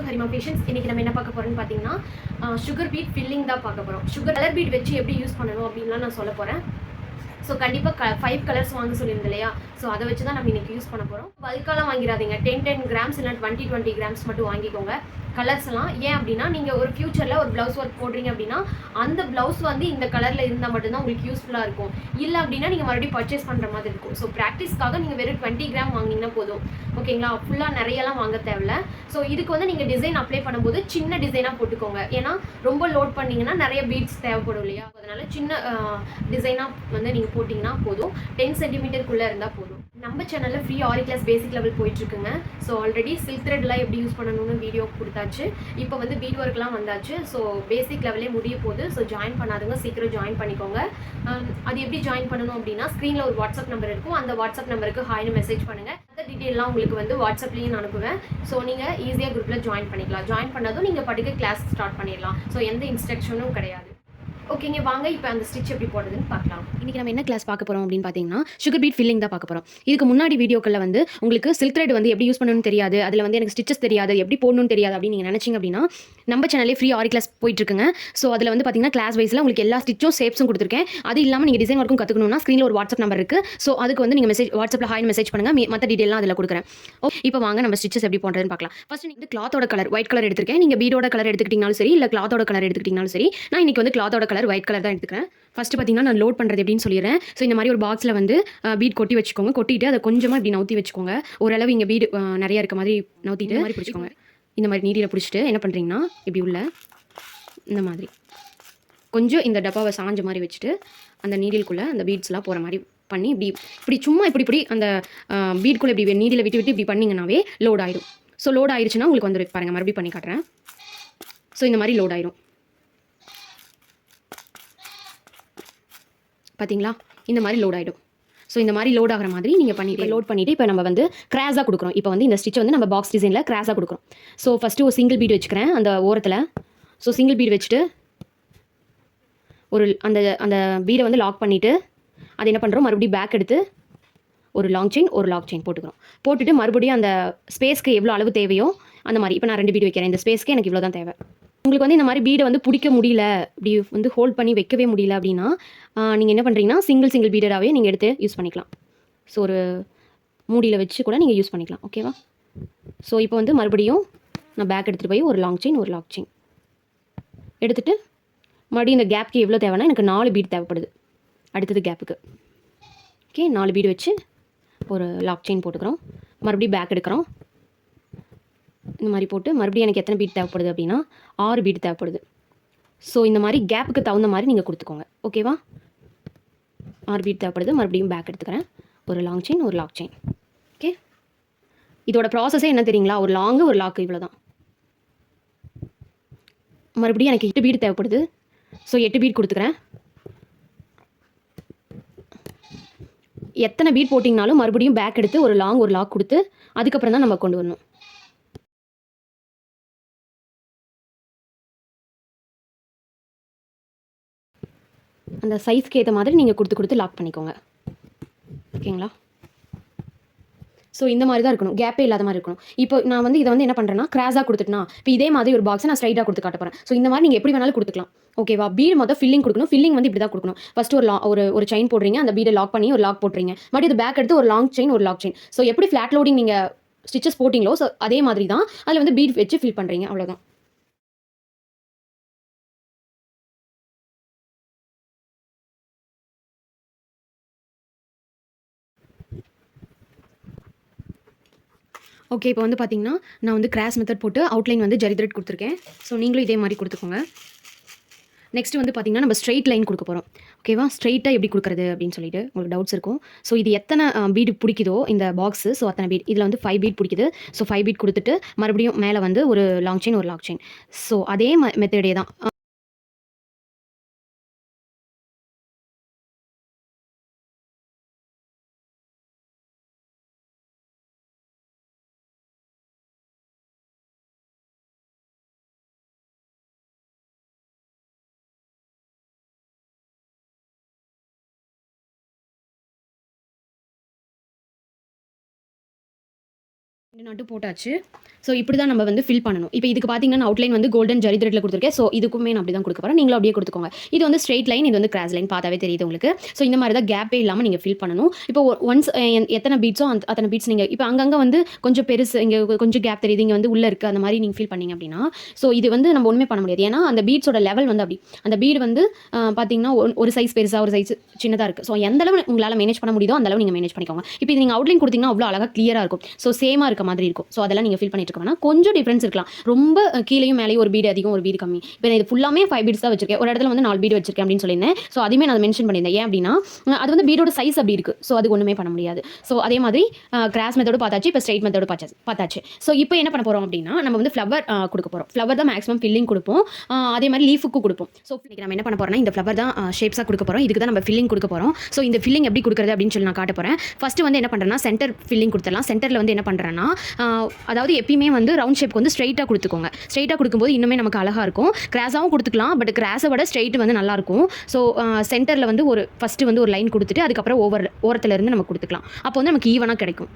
To Harima patience இன்னைக்கு நம்ம என்ன பார்க்க போகிறோம்னு பார்த்தீங்கன்னா சுகர் பீட் ஃபில்லிங் தான் பார்க்க போகிறோம் சுகர் கலர் பீட் வச்சு எப்படி யூஸ் பண்ணணும் அப்படின்லாம் நான் சொல்ல போகிறேன் ஸோ கண்டிப்பாக க ஃபைவ் கலர்ஸ் வாங்க சொல்லியிருந்தேன் இல்லையா? ஸோ அதை வச்சு தான் நம்ம இன்றைக்கி யூஸ் பண்ண போகிறோம் பல்காலாம் வாங்கிடாதீங்க டென் டென் கிராம்ஸ் இல்லை டுவெண்ட்டி டுவெண்ட்டி கிராம்ஸ் மட்டும் வாங்கிக்கோங்க. கலர்ஸ்லாம் ஏன் அப்படின்னா நீங்கள் ஒரு ஃபியூச்சரில் ஒரு ப்ளவுஸ் ஒர்க் போடுறீங்க அப்படின்னா அந்த ப்ளவுஸ் வந்து இந்த கலரில் இருந்தால் மட்டும்தான் உங்களுக்கு யூஸ்ஃபுல்லாக இருக்கும். இல்லை அப்படின்னா நீங்கள் மறுபடியும் பர்ச்சேஸ் பண்ணுற மாதிரி இருக்கும். ஸோ ப்ராக்டிஸ்க்காக நீங்கள் வெறும் டுவெண்ட்டி கிராம் வாங்கினீங்கன்னா போதும். ஓகேங்களா ஃபுல்லாக நிறையலாம் வாங்க தேவையில்ல. ஸோ இதுக்கு வந்து நீங்கள் டிசைன் அப்ளை பண்ணும்போது சின்ன டிசைனாக போட்டுக்கோங்க. ஏன்னா ரொம்ப லோட் பண்ணீங்கன்னா நிறைய பீட்ஸ் தேவைப்படும் இல்லையா? அதனால சின்ன டிசைனாக வந்து நீங்கள் போட்டிங்கன்னா போதும். டென் சென்டிமீட்டருக்குள்ளே இருந்தால் போதும். நம்ம சேனலில் free Aari class basic level போயிட்டுருக்குங்க. So already silk த்ரெட்லாம் எப்படி யூஸ் பண்ணணும்னு வீடியோ கொடுத்தாச்சு. இப்போ வந்து பீட் ஒர்க்லாம் வந்தாச்சு. ஸோ பேசிக் லெவலே முடிய போகுது. ஸோ ஜாயின் பண்ணாதவங்க சீக்கிரம் ஜாயின் பண்ணிக்கோங்க. அது எப்படி ஜாயின் பண்ணணும் அப்படின்னா ஸ்க்ரீனில் ஒரு வாட்ஸ்அப் நம்பர் இருக்கும். அந்த வாட்ஸ்அப் நம்பருக்கு ஹாய்னு மெசேஜ் பண்ணுங்கள் அந்த டீட்டெயிலாம் உங்களுக்கு வந்து வாட்ஸ்அப்லேயும் நான் அனுப்புவேன். ஸோ நீங்கள் ஈஸியாக குரூப்பில் ஜாயின் பண்ணிக்கலாம். ஜாயின் பண்ணதும் நீங்கள் படிக்க கிளாஸ் ஸ்டார்ட் பண்ணிடலாம். ஸோ எந்த இன்ஸ்ட்ரக்ஷனும் கிடையாது. ஓகேங்க வாங்க. இப்போ அந்த ஸ்டிச் எப்படி போடுறதுன்னு பார்க்கலாம். இன்றைக்கி நம்ம என்ன கிளாஸ் பார்க்க போகிறோம் அப்படின்னு பார்த்தீங்கன்னா சுகர் பீட் ஃபில்லிங் தான் பார்க்க போகிறோம் இதுக்கு முன்னாடி வீடியோக்களில் வந்து உங்களுக்கு சில்க் த்ரெட் வந்து எப்படி யூஸ் பண்ணணும்னு தெரியாது அதில் வந்து எனக்கு ஸ்டிச்சஸ் தெரியாது எப்படி போடணும்னு தெரியாது அப்படின்னு நீங்கள் நினச்சிங்க அப்படின்னா நம்ம சேனலே ஃப்ரீ ஆரி கிளாஸ் போயிட்டுருக்குங்க. ஸோ அதில் வந்து பார்த்தீங்கன்னா கிளாஸ் வைஸில் உங்களுக்கு எல்லா ஸ்டிச்சும் ஷேப்ஸும் கொடுத்துருக்கேன். அது இல்லாமல் நீங்கள் டிசைன் ஒர்க்கும் கற்றுக்கணும்னா ஸ்க்ரீனில் ஒரு வாட்ஸ்அப் நம்பர் இருக்குது ஸோ அதுக்கு வந்து நீங்கள் மெசேஜ் வாட்ஸ்அப்பில் ஹாய் மெசேஜ் பண்ணுங்கள் மற்ற டீட்டெயிலாம் அதில் கொடுக்குறேன். Oh, ஓ இப்போ வாங்க நம்ம ஸ்டிச்சஸ் எப்படி பண்ணுறதுன்னு பார்க்கலாம். ஃபஸ்ட் நீங்கள் கிளாத்தோட கலர் ஒயிட் கலர் எடுத்திருக்கேன். நீங்கள் பீடோட கலர் எடுத்துக்கிட்டிங்கனாலும் சரி இல்லை கிளாத்தோட கலர் எடுத்துக்கிட்டிங்கனாலும் சரி நான் இன்றைக்கி வந்து கிளாத்தோட கலர் ஒயிட் கலர் தான் எடுத்துக்கிறேன். ஃபஸ்ட்டு பார்த்தீங்கன்னா நான் லோட் பண்ணுறது எப்படின்னு சொல்லிடுறேன். ஸோ இந்த மாதிரி ஒரு பாக்ஸில் வந்து பீட் கொட்டி வச்சுக்கோங்க. கொட்டிட்டு அதை கொஞ்சமாக இப்படி நவுத்தி வச்சுக்கோங்க. ஓரளவு இங்கே பீடு நிறைய இருக்க மாதிரி நவுத்திட்டு மாதிரி பிடிச்சிக்கோங்க. இந்த மாதிரி நீடியில் பிடிச்சிட்டு என்ன பண்ணுறீங்கன்னா இப்படி உள்ள இந்த மாதிரி. கொஞ்சம் இந்த டப்பாவை சாஞ்ச மாதிரி வச்சுட்டு அந்த நீடிலுக்குள்ளே அந்த பீட்ஸ்லாம் போகிற மாதிரி பண்ணி இப்படி இப்படி சும்மா இப்படி இப்படி அந்த பீட்குள்ளே இப்படி நீடியில் விட்டு விட்டு இப்படி பண்ணிங்கனாவே லோட் ஆயிடும். ஸோ லோட் ஆயிடுச்சுன்னா உங்களுக்கு வந்து பாருங்கள் மறுபடியும் பண்ணி காட்டுறேன். ஸோ இந்த மாதிரி லோட் ஆயிடும் பார்த்தீங்களா இந்த மாதிரி லோட் ஆகிடும் ஸோ இந்த மாதிரி லோட் ஆகிற மாதிரி நீங்கள் பண்ணிட்டு லோட் பண்ணிவிட்டு இப்போ நம்ம வந்து கிராஸாக கொடுக்குறோம் இப்போ வந்து இந்த ஸ்டிச் வந்து நம்ம பாக்ஸ் டிசைனில் கிராஸாக கொடுக்குறோம் ஸோ ஃபஸ்ட்டு ஒரு சிங்கிள் பீட் வச்சுக்கிறேன் அந்த ஓரத்தில். ஸோ சிங்கிள் பீட் வச்சுட்டு ஒரு அந்த அந்த பீடை வந்து லாக் பண்ணிவிட்டு அது என்ன பண்ணுறோம் மறுபடியும் பேக் எடுத்து ஒரு லாங் செயின் ஒரு லாக் செயின் போட்டுக்கிறோம். போட்டுட்டு மறுபடியும் அந்த ஸ்பேஸ்க்கு எவ்வளோ அளவு தேவையோ அந்த மாதிரி. இப்போ நான் ரெண்டு பீடு வைக்கிறேன். இந்த ஸ்பேஸ்க்கு எனக்கு இவ்வளோ தான் தேவை. உங்களுக்கு வந்து இந்த மாதிரி பீடை வந்து பிடிக்க முடியல இப்படி வந்து ஹோல்ட் பண்ணி வைக்கவே முடியல அப்படின்னா நீங்கள் என்ன பண்ணுறீங்கன்னா சிங்கிள் சிங்கிள் பீடடாகவே நீங்கள் எடுத்து யூஸ் பண்ணிக்கலாம். ஸோ ஒரு மூடியில் வச்சு கூட நீங்கள் யூஸ் பண்ணிக்கலாம். ஓகேவா ஸோ இப்போ வந்து மறுபடியும் நான் பேக் எடுத்துகிட்டு போய் ஒரு லாங் செயின் ஒரு லாக் செயின் எடுத்துகிட்டு மறுபடியும் இந்த கேப்க்கு எவ்வளோ தேவைன்னா எனக்கு நாலு பீட் தேவைப்படுது. அடுத்தது கேப்புக்கு ஓகே நாலு பீடு வச்சு ஒரு லாக் செயின் போட்டுக்கிறோம். மறுபடியும் பேக் எடுக்கிறோம். இந்த மாதிரி போட்டு மறுபடியும் எனக்கு எத்தனை பீட் தேவைப்படுது அப்படின்னா ஆறு பீட் தேவைப்படுது. ஸோ இந்த மாதிரி கேப்புக்கு தகுந்த மாதிரி நீங்கள் கொடுத்துக்கோங்க. ஓகேவா ஆறு பீட் தேவைப்படுது மறுபடியும் பேக் எடுத்துக்கிறேன். ஒரு லாங் செயின் ஒரு லாக் செயின் ஓகே இதோட ப்ராசஸே என்ன தெரியுங்களா? ஒரு லாங்கு ஒரு லாக்கு இவ்வளோ தான் மறுபடியும் எனக்கு எட்டு பீட் தேவைப்படுது. ஸோ எட்டு பீட் கொடுத்துக்கிறேன். எத்தனை பீட் போட்டிங்கனாலும் மறுபடியும் பேக் எடுத்து ஒரு லாங் ஒரு லாக் கொடுத்து அதுக்கப்புறம் தான் நம்ம கொண்டு வரணும். அந்த சைஸ்க்கு ஏற்ற மாதிரி நீங்கள் கொடுத்து கொடுத்து லாக் பண்ணிக்கோங்க. ஓகேங்களா? ஸோ இந்த மாதிரி தான் இருக்கணும். கேப்பே இல்லாத மாதிரி இருக்கணும். இப்போ நான் வந்து இதை வந்து என்ன பண்ணுறேன்னா கிராஸாக கொடுத்துட்டுனா இப்போ இதே மாதிரி ஒரு பாக்ஸை நான் ஸ்ட்ரைட்டாக கொடுத்து காட்ட போகிறேன் ஸோ இந்த மாதிரி நீங்கள் எப்படி வேணாலும் கொடுத்துக்கலாம். ஓகேவா பீடு மொதல் ஃபில்லிங் கொடுக்கணும். ஃபில்லிங் வந்து இப்படி தான் கொடுக்கணும். ஃபஸ்ட்டு ஒரு லா ஒரு ஒரு செயின் போடுறீங்க. அந்த பீடை லாக் பண்ணி ஒரு லாக் போடுறீங்க பட் இது பேக் எடுத்து ஒரு லாங் செயின் ஒரு லாக் செயின் ஸோ எப்படி ஃப்ளாட் லோடிங் நீங்கள் ஸ்டிச்சஸ் போட்டிங்களோ ஸோ அதே மாதிரி தான். அதில் வந்து பீட் வச்சு ஃபில் பண்ணுறீங்க அவ்வளோதான் ஓகே இப்போ வந்து பார்த்தீங்கன்னா நான் வந்து கிராஸ் மெத்தட் போட்டு அவுட்லைன் வந்து ஜரி த்ரெட் கொடுத்துருக்கேன். ஸோ நீங்களும் இதே மாதிரி கொடுத்துக்கோங்க. நெக்ஸ்ட் வந்து பார்த்தீங்கன்னா நம்ம ஸ்ட்ரெயிட் லைன் கொடுக்க போகிறோம் ஓகேவா ஸ்ட்ரெயிட்டாக எப்படி கொடுக்குறது அப்படின்னு சொல்லிட்டு உங்களுக்கு டவுட்ஸ் இருக்கும். ஸோ இது எத்தனை பீட் பிடிக்குதோ இந்த பாக்ஸு ஸோ அத்தனை பீட் இதில் வந்து ஃபைவ் பீட் பிடிக்குது. ஸோ ஃபைவ் பீட் கொடுத்துட்டு மறுபடியும் மேலே வந்து ஒரு லாங் செயின் ஒரு லாங் செயின் ஸோ அதே மெத்தடே தான். ரெண்டு நட்டு போட்டாச்சு. ஸோ இப்படி தான் நம்ம வந்து ஃபில் பண்ணணும். இப்போ இதுக்கு பார்த்தீங்கன்னா அவுட்லைன் வந்து கோல்டன் ஜரி த்ரெட்ல கொடுத்துருக்கேன். ஸோ இதுக்குமே நான் அப்படி தான் கொடுக்க போகிறேன் நீங்களும் அப்படியே கொடுத்துக்கோங்க. இது வந்து ஸ்ட்ரெயிட் லைன் இது வந்து கிராஸ் லைன் பார்த்தாவே தெரியுது உங்களுக்கு. ஸோ இந்த மாதிரி தான் கேப்பே இல்லாமல் நீங்கள் ஃபில் பண்ணணும். இப்போ ஒன்ஸ் எத்தனை பீட்ஸோ அந்த அத்தனை பீட்ஸ் நீங்கள் இப்போ அங்கங்கே வந்து கொஞ்சம் பெருசு இங்கே கொஞ்சம் கேப் தெரியுது. இங்கே வந்து உள்ளே இருக்குது அந்த மாதிரி நீங்கள் ஃபீல் பண்ணீங்க அப்படின்னா ஸோ இது வந்து நம்ம ஒன்றுமே பண்ண முடியாது. ஏன்னா அந்த பீட்ஸோட லெவல் வந்து அப்படி. அந்த பீடு வந்து பார்த்தீங்கன்னா ஒரு- ஒரு சைஸ் பெருசாக ஒரு சைஸ் சின்னதாக இருக்குது ஸோ எந்த அளவு உங்களால் மேனேஜ் பண்ண முடியுதோ அந்த அளவு நீங்கள் மேனேஜ் பண்ணிக்கோங்க. இப்போ இது நீங்கள் அவுட்லைன் கொடுத்தீங்கன்னா அவ்வளோ அழகாக கிளியராக இருக்கும். ஸோ சேமாக இருக்க மாதிரி இருக்கும். ஸோ அதெல்லாம் நீங்கள் ஃபீல் பண்ணிட்டு இருக்க கொஞ்சம் டிஃப்ரென்ஸ் இருக்கலாம். ரொம்ப கீழேயும் மேலேயும் ஒரு பீடு அதிகம் ஒரு பீடு கம்மி. இப்போ நான் இது ஃபுல்லாமே ஃபைவ் பீட்ஸ் தான் வச்சிருக்கேன். ஒரு இடத்துல வந்து நாலு பீடு வச்சிருக்கேன் அப்படின்னு சொல்லியிருந்தேன். ஸோ அதுவுமே நான் மென்ஷன் பண்ணியிருந்தேன். ஏன் அப்படின்னா அது வந்து பீடோட சைஸ் அப்படி இருக்குது ஸோ அது ஒன்றுமே பண்ண முடியாது. ஸோ அதே மாதிரி கிராஸ் மெத்தோடு பார்த்தாச்சு இப்போ ஸ்ட்ரைட் மெத்தோடு பார்த்தாச்சு பார்த்தாச்சு. ஸோ இப்போ என்ன பண்ண போகிறோம் அப்படின்னா நம்ம வந்து ஃப்ளவர் கொடுக்க போகிறோம் ஃப்ளவர் தான் மேக்ஸிமம் ஃபில்லிங் கொடுப்போம். அதே மாதிரி லீஃபுக்கு கொடுப்போம். ஸோ இன்றைக்கி நம்ம என்ன பண்ண போகிறோம்னா இந்த ஃப்ளவர் தான் ஷேப்ஸாக கொடுக்க போகிறோம் இதுக்கு தான் நம்ம ஃபில்லிங் கொடுக்க போகிறோம் ஸோ இந்த ஃபில்லிங் எப்படி கொடுக்குறது அப்படின்னு சொல்லி நான் காட்ட போகிறேன் ஃபஸ்ட்டு வந்து என்ன பண்ணுறேன்னா சென்டர் ஃபில்லிங் கொடுத்துடலாம். சென்டரில் வந்து என்ன பண்ணுறேன்னா அதாவது எப்பயுமே வந்து ரவுண்ட் ஷேப்க்கு வந்து ஸ்ட்ரைட்டாக கொடுத்துக்கோங்க. ஸ்ட்ரைட்டாக கொடுக்கும்போது இன்னுமே நமக்கு அழகாக இருக்கும். கிராஸாகவும் கொடுத்துக்கலாம் பட் கிராஸை விட ஸ்ட்ரைட் வந்து நல்லாயிருக்கும் ஸோ சென்டரில் வந்து ஒரு ஃபஸ்ட்டு வந்து ஒரு லைன் கொடுத்துட்டு அதுக்கப்புறம் ஓவர் ஓரத்துலேருந்து நம்ம கொடுத்துக்கலாம். அப்போ வந்து நமக்கு ஈவனாக கிடைக்கும்.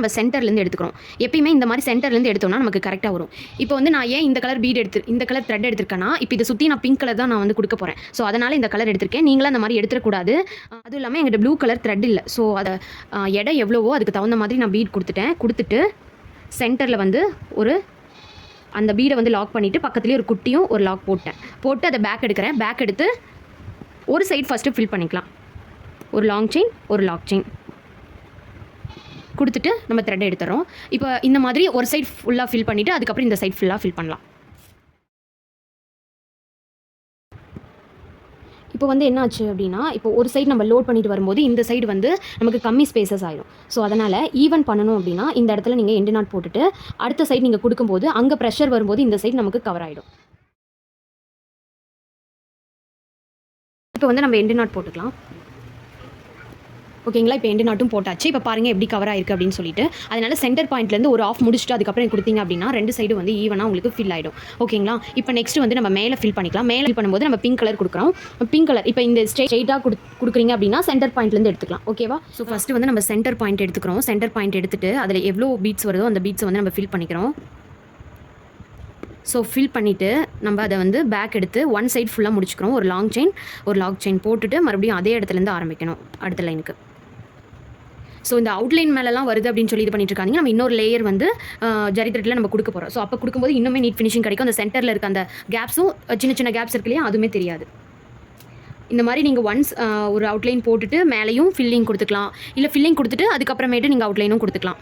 நம்ம சென்டர்லேருந்து எடுத்துக்கிறோம். எப்பயுமே இந்த மாதிரி சென்டர்லேருந்து எடுத்தோம்னா நமக்கு கரெக்டாக வரும். இப்போ வந்து நான் ஏன் இந்த கலர் பீட் எடுத்து இந்த கலர் த்ரெட் எடுத்திருக்கேன்னா இப்போ இதை சுற்றி நான் பிங்க் கலர் தான் நான் வந்து கொடுக்க போகிறேன் ஸோ அதனால் இந்த கலர் எடுத்திருக்கேன். நீங்களும் அந்த மாதிரி எடுத்துடக்கூடாது. அதுவும் இல்லாமல் எங்கிட்ட ப்ளூ கலர் த்ரெட் இல்லை. ஸோ அதை இடம் எடை எவ்வளவோ அதுக்கு தகுந்த மாதிரி நான் பீட் கொடுத்துட்டேன். கொடுத்துட்டு சென்டரில் வந்து ஒரு அந்த பீடை வந்து லாக் பண்ணிவிட்டு பக்கத்துலேயே ஒரு குட்டியும் ஒரு லாக் போட்டேன். போட்டு அதை பேக் எடுக்கிறேன். பேக் எடுத்து ஒரு சைடு ஃபஸ்ட்டு ஃபில் பண்ணிக்கலாம். ஒரு லாங் செயின் ஒரு லாக் செயின் கொடுத்துட்டு நம்ம த்ரெட் எடுத்துறோம். இப்போ இந்த மாதிரி ஒரு சைட் ஃபுல்லாக ஃபில் பண்ணிவிட்டு அதுக்கப்புறம் இந்த சைட் ஃபுல்லாக ஃபில் பண்ணலாம். இப்போ வந்து என்னாச்சு அப்படின்னா இப்போ ஒரு சைடு நம்ம லோட் பண்ணிட்டு வரும்போது இந்த சைடு வந்து நமக்கு கம்மி ஸ்பேசஸ் ஆயிடும் ஸோ அதனால் ஈவன் பண்ணணும் அப்படின்னா இந்த இடத்துல நீங்கள் எண்டு நாட் போட்டுட்டு அடுத்த சைடு நீங்கள் கொடுக்கும்போது அங்கே ப்ரெஷர் வரும்போது இந்த சைடு நமக்கு கவர் ஆகிடும் இப்போ வந்து நம்ம எண்டு நாட் போட்டுக்கலாம். ஓகேங்களா? இப்போ எண்டு நாட்டும் போட்டாச்சு. இப்போ பாருங்கள் எப்படி கவர் ஆயிருக்கு அப்படின்னு சொல்லிட்டு. அதனால சென்டர் பாயிண்ட்லேருந்து ஒரு ஆஃப் முடிச்சுட்டு அதுக்கப்புறம் கொடுத்தீங்க அப்படின்னா ரெண்டு சைடு வந்து ஈவனாக உங்களுக்கு ஃபில் ஆகிடும் ஓகேங்களா? இப்போ நெக்ஸ்ட் வந்து நம்ம மேலே ஃபில் பண்ணிக்கலாம். மேலே ஃபில் பண்ணும்போது நம்ம பிங்க் கலர் கொடுக்குறோம். பிங்க் கலர் இப்போ இந்த ஸ்ட்ரெயிட்டாக கொடு கொடுக்குறீங்க அப்படின்னா சென்டர் பாயிண்ட்லேருந்து எடுத்துக்கலாம். ஓகேவா? ஸோ ஃபஸ்ட்டு வந்து நம்ம சென்டர் பாயிண்ட் எடுத்துக்கிறோம். சென்டர் பாயிண்ட் எடுத்துகிட்டு அதில் எவ்வளோ பீட்ஸ் வருதோ அந்த பீட்ஸை வந்து நம்ம ஃபில் பண்ணிக்கிறோம். ஸோ ஃபில் பண்ணிவிட்டு நம்ம அதை வந்து பேக் எடுத்து ஒன் சைட் ஃபுல்லாக முடிச்சுக்கிறோம். ஒரு லாங் செயின் ஒரு லாங் செயின் போட்டுட்டு மறுபடியும் அதே இடத்துலேருந்து ஆரம்பிக்கணும். அடுத்த லைனுக்கு ஸோ இந்த அவுட்லைன் மேலெலாம் வருது அப்படின்னு சொல்லி இது பண்ணிட்டு இருக்காங்க நம்ம இன்னொரு லேயர் வந்து ஜரித்திரத்தில் நம்ம கொடுக்க போகிறோம் ஸோ அப்போ கொடுக்கும்போது இன்னுமே நீட் ஃபினிஷிங் கிடைக்கும். அந்த சென்டரில் இருக்க அந்த கேப்ஸும் சின்ன சின்ன கேப்ஸ் இருக்கு இல்லையா? அதுவுமே தெரியாது. இந்த மாதிரி நீங்கள் ஒன்ஸ் ஒரு அவுட்லைன் போட்டுட்டு மேலேயும் ஃபில்லிங் கொடுத்துக்கலாம். இல்லை ஃபில்லிங் கொடுத்துட்டு அதுக்கப்புறமேட்டு நீங்கள் அவுட்லைனும் கொடுத்துக்கலாம்.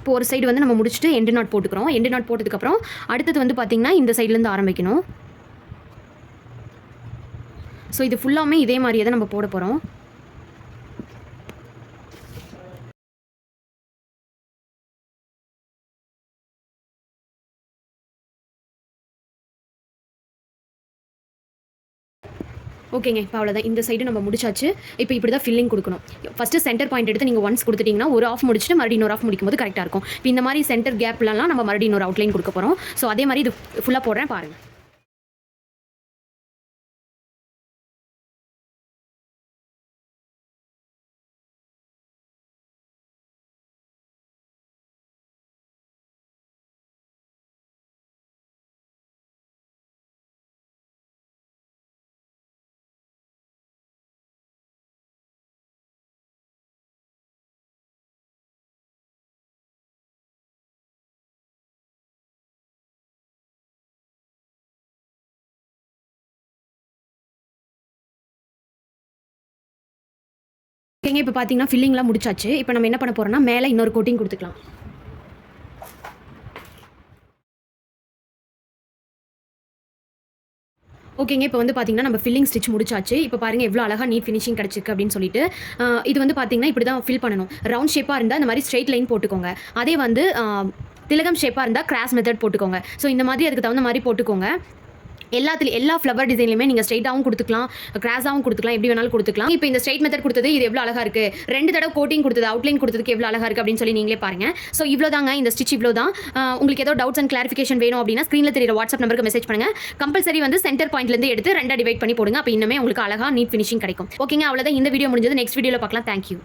இப்போ ஒரு சைடு வந்து நம்ம முடிச்சுட்டு எண்டு நாட் போட்டுக்கிறோம். எண்டு நாட் போட்டதுக்கப்புறம் அடுத்தது வந்து பார்த்திங்கன்னா இந்த சைட்லேருந்து ஆரம்பிக்கணும். ஸோ இது ஃபுல்லாமே இதே மாதிரியே தான் நம்ம போட போகிறோம் ஓகேங்க இப்போ அவ்வளோதான் இந்த சைடு நம்ம முடிச்சாச்சு. இப்போ இப்படி தான் ஃபில்லிங் கொடுக்கணும். ஃபஸ்ட்டு சென்டர் பாயிண்ட் எடுத்து நீங்கள் ஒன்ஸ் கொடுத்துட்டிங்கன்னா ஒரு ஆஃப் முடிச்சுட்டு மறுபடியும் ஒரு ஆஃப் முடிக்கும் போது கரெக்டாக இருக்கும். இப்போ இந்த மாதிரி சென்டர் கேப்லலாம் நம்ம மறுபடியும் இன்னொரு அவுட்லைன் கொடுக்க போகிறோம் ஸோ அதே மாதிரி இது ஃபுல்லாக போடுறேன் பாருங்கள் ஓகேங்க இப்போ பார்த்தீங்கன்னா ஃபில்லிங்லாம் முடிச்சாச்சு. இப்போ நம்ம என்ன பண்ண போகிறோம்னா மேலே இன்னொரு கோட்டிங் கொடுத்துக்கலாம். ஓகேங்க இப்போ வந்து பார்த்தீங்கன்னா நம்ம ஃபில்லிங் ஸ்டிச் முடிச்சாச்சு. இப்போ பாருங்க எவ்வளோ அழகாக நீட் ஃபினிஷிங் கிடச்சிருக்கு அப்படின்னு சொல்லிட்டு. இது வந்து பார்த்தீங்கன்னா இப்படி தான் ஃபில் பண்ணணும். ரவுண்ட் ஷேப்பாக இருந்தால் இந்த மாதிரி ஸ்ட்ரெயிட் லைன் போட்டுக்கோங்க. அதே வந்து திலகம் ஷேப்பாக இருந்தால் கிராஸ் மெத்தட் போட்டுக்கோங்க. ஸோ இந்த மாதிரி அதுக்கு தகுந்த மாதிரி போட்டுக்கோங்க. எல்லாத்துல எல்லா ஃப்ளவர் டிசைன்லையுமே நீங்கள் ஸ்ட்ரைட்டாகவும் கொடுத்துக்கலாம் கிராஸாகவும் கொடுத்துக்கலாம் எப்படி வேணாலும் கொடுத்துக்கலாம். இப்போ இந்த ஸ்ட்ரைட் மெத்தட் கொடுத்தது இது எவ்வளோ அழகா இருக்குது ரெண்டு தடவை கோட்டிங் கொடுத்தது அவுட்லைன் கொடுத்ததுக்கு எவ்வளோ அழகாக இருக்கு அப்படின்னு சொல்லி நீங்களே பாருங்க. ஸோ இவ்வளோ தாங்க இந்த ஸ்டிச் இவ்வளோ தான் உங்களுக்கு ஏதோ டவுட்ஸ் அண்ட் கிளாரிஃபிகேஷன் வேணும் அப்படின்னா ஸ்க்ரீனில் தெரியுற வாட்ஸ்அப் நம்பருக்கு மெசேஜ் பண்ணுங்கள் கம்பல்சரி வந்து சென்டர் பாயிண்ட்லேருந்து எடுத்து ரெண்டாக டிவைட் பண்ணி போடுங்க. அப்போ இன்னுமே உங்களுக்கு அழகா நீட் ஃபினிஷிங் கிடைக்கும். ஓகேங்க அவ்வளோதான் இந்த வீடியோ முடிஞ்சது. நெக்ஸ்ட் வீடியோவில் பார்க்கலாம். தேங்க்யூ